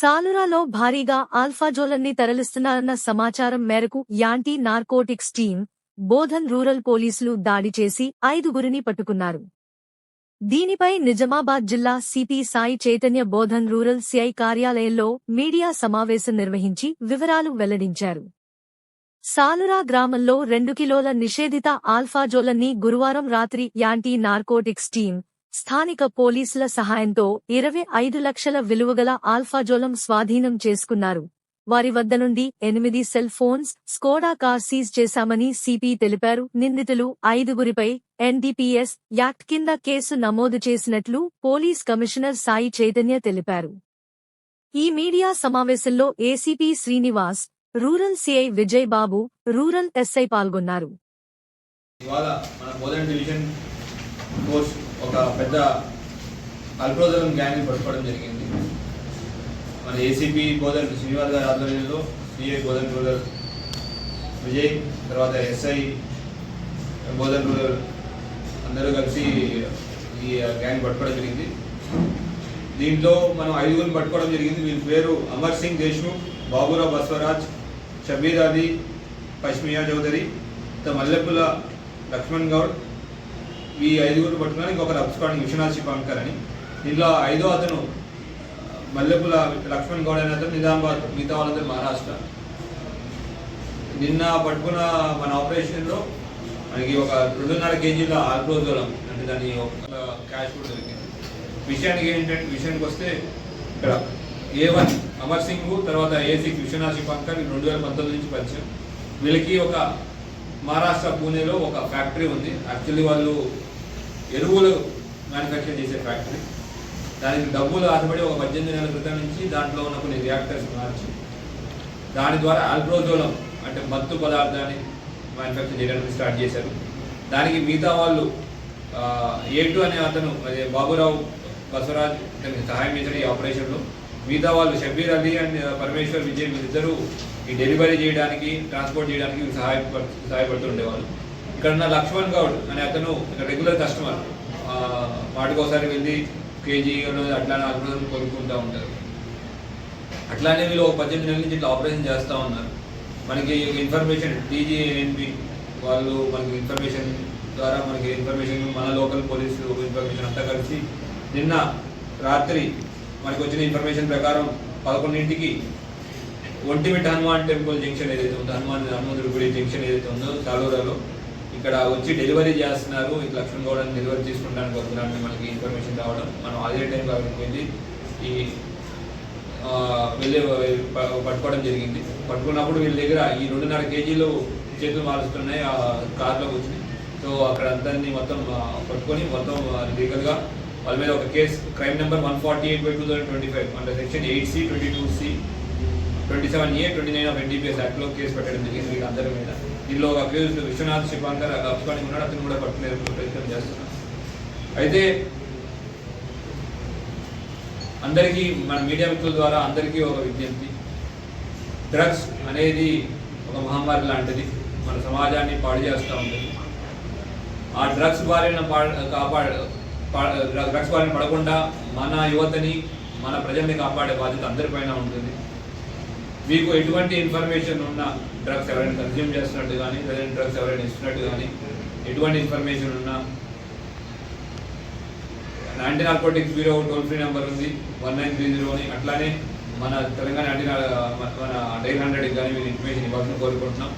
సాలురాలో భారీగా ఆల్ఫాజోలన్నీ తరలిస్తున్నారన్న సమాచారం మేరకు anti narcotics team Bodhan rural పోలీసులు దాడి చేసి ఐదుగురిని పట్టుకున్నారు. దీనిపై నిజామాబాద్ జిల్లా CP Sai Chaitanya Bodhan rural CI కార్యాలయంలో మీడియా సమావేశం నిర్వహించి వివరాలు వెల్లడించారు. సాలురా గ్రామంలో రెండు కిలోల నిషేధిత ఆల్ఫాజోలన్నీ గురువారం రాత్రి యాంటీ నార్కోటిక్స్ టీం స్థానిక పోలీసుల సహాయంతో ఇరవై ఐదు లక్షల విలువగల ఆల్ఫాజోలం స్వాధీనం చేసుకున్నారు. వారి వద్ద నుండి ఎనిమిది cell phones Skoda car seize చేశామని సిపి తెలిపారు. నిందితులు ఐదుగురిపై ఎన్డీపీఎస్ యాక్ట్ కింద కేసు నమోదు చేసినట్లు పోలీస్ కమిషనర్ సాయి చైతన్య తెలిపారు. ఈ మీడియా సమావేశంలో ACP Srinivas rural CI Vijay Babu rural SI పాల్గొన్నారు. ఒక పెద్ద అల్ప్రోజలం గ్యాంగ్ పట్టుకోవడం జరిగింది. మన ఏసీపీ బోధన్ శ్రీనివాస్ గారి ఆధ్వర్యంలో సిఐ బోధన్ రూరల్ విజయ్ తర్వాత ఎస్ఐ బోధన్ రూరల్ అందరూ కలిసి ఈ గ్యాంగ్ పట్టుకోవడం జరిగింది. దీంట్లో మనం ఐదుగురిని పట్టుకోవడం జరిగింది. వీళ్ళ పేరు అమర్ సింగ్ దేశ్ముఖ్ బాబురావు బస్వరాజ్ షబీర్ అలీ పష్మియా చౌదరి త మల్లెపుల లక్ష్మణ్ గౌడ్ ఈ ఐదుగురు పట్టుకున్నాను ఇంకొకరు అప్స్కాండ్ విశ్వనాథ్ శిపాంకర్ అని. దీంట్లో ఐదో అతను మల్లెపుల లక్ష్మణ్ గౌడ్ అనే అతను నిజామాబాద్ మిగతా వాళ్ళందరూ మహారాష్ట్ర. నిన్న పట్టుకున్న మన ఆపరేషన్లో మనకి ఒక రెండున్నర కేజీల ఆల్ప్రోజోలం అంటే దాని ఒక క్యాష్ కూడా దొరికింది. విషయానికి ఏంటంటే విషయానికి వస్తే ఇక్కడ ఏ వన్ అమర్ సింగ్ తర్వాత ఏ సిక్స్ విశ్వనాథ్ శివంకర్ రెండు వేల పంతొమ్మిది నుంచి పరిచయం. వీళ్ళకి ఒక మహారాష్ట్ర పూణేలో ఒక ఫ్యాక్టరీ ఉంది. యాక్చువల్లీ వాళ్ళు ఎరువులు మ్యానుఫ్యాక్చర్ చేసే ఫ్యాక్టరీ దానికి డబ్బులు ఆశపడి ఒక పద్దెనిమిది నెలల క్రితం నుంచి దాంట్లో ఉన్న కొన్ని రియాక్టర్స్ మార్చి దాని ద్వారా ఆల్ప్రోజోలం అంటే మత్తు పదార్థాన్ని మ్యానుఫ్యాక్చర్ చేయడానికి స్టార్ట్ చేశారు. దానికి మిగతా వాళ్ళు ఏ టూ అనే అతను అదే బాబురావు బసవరాజ్ ఇతనికి సహాయం చేశాడు ఈ ఆపరేషన్లో మిగతా వాళ్ళు షబీర్ అలీ అండ్ పరమేశ్వర్ విజయ్ వీళ్ళిద్దరూ ఈ డెలివరీ చేయడానికి ట్రాన్స్పోర్ట్ చేయడానికి సహాయపడు సహాయపడుతుండేవాళ్ళు ఇక్కడ ఉన్న లక్ష్మణ్ గౌడ్ అనే అతను రెగ్యులర్ కస్టమర్ వాటికోసారి వెళ్ళి కేజీ అట్లా నాలుగు రోజులు కొనుక్కుంటూ ఉంటారు. అట్లానే వీళ్ళు ఒక పద్దెనిమిది నెలల నుంచి ఇట్లా ఆపరేషన్ చేస్తూ ఉన్నారు. మనకి ఇన్ఫర్మేషన్ టీజీఎన్పి వాళ్ళు మనకి ఇన్ఫర్మేషన్ ద్వారా మనకి ఇన్ఫర్మేషన్ మన లోకల్ పోలీసు ఇన్ఫర్మేషన్ అంతా కలిసి నిన్న రాత్రి మనకు వచ్చిన ఇన్ఫర్మేషన్ ప్రకారం పదకొండింటికి ఒంటిమిట్ హనుమాన్ టెంపుల్ జంక్షన్ ఏదైతే ఉందో హనుమాన్ హనుమంతుడి గుడి జంక్షన్ ఏదైతే ఉందో సాలూరాలో ఇక్కడ వచ్చి డెలివరీ చేస్తున్నారు. ఈ లక్ష్మణ్ గౌడని డెలివరీ తీసుకుంటానికి వస్తున్నారని మనకి ఇన్ఫర్మేషన్ రావడం. మనం అదే టైం అక్కడికి వెళ్ళి ఈ వెళ్ళి ప- పట్టుకోవడం జరిగింది. పట్టుకున్నప్పుడు వీళ్ళ దగ్గర ఈ రెండున్నర కేజీలు చేతులు మారుస్తున్నాయి ఆ కార్లో వచ్చినాయి సో అక్కడ అందరినీ మొత్తం పట్టుకొని మొత్తం లీగల్గా వాళ్ళ మీద ఒక case crime number one forty eight by two thousand twenty five. అంటే section eight C twenty two C. Twenty seven A twenty nine of NDPS యాక్ట్లో కేసు పెట్టడం జరిగింది వీళ్ళందరి మీద. దీనిలో ఒక అక్యూజ్ విశ్వనాథ్ శివాంకర్ అప్స్కాండింగ్ ఉన్నాడు అతను కూడా పట్టుకునే ప్రయత్నం చేస్తున్నాం అయితే అందరికీ మన మీడియా మిత్రుల ద్వారా అందరికీ ఒక విజ్ఞప్తి. డ్రగ్స్ అనేది ఒక మహమ్మారి లాంటిది. మన సమాజాన్ని పాడు చేస్తూ ఉంటుంది ఆ డ్రగ్స్ బారిన కాపాడ డ్రగ్స్ బారిన పడకుండా మన యువతని మన ప్రజల్ని కాపాడే బాధ్యత అందరిపైన ఉంటుంది. మీకు ఎటువంటి ఇన్ఫర్మేషన్ ఉన్న డ్రగ్స్ ఎవరైనా కన్జ్యూమ్ చేస్తున్నట్టు కానీ లేదంటే డ్రగ్స్ ఎవరైనా ఇస్తున్నట్టు కానీ ఎటువంటి ఇన్ఫర్మేషన్ ఉన్నా anti narcotics bureau toll free number ఉంది వన్ నైన్ త్రీ జీరో అని అట్లానే మన తెలంగాణ యాంటీ మన డైల్ హండ్రెడ్కి కానీ మీరు ఇన్ఫర్మేషన్ ఇవ్వాలని కోరుకుంటున్నాం.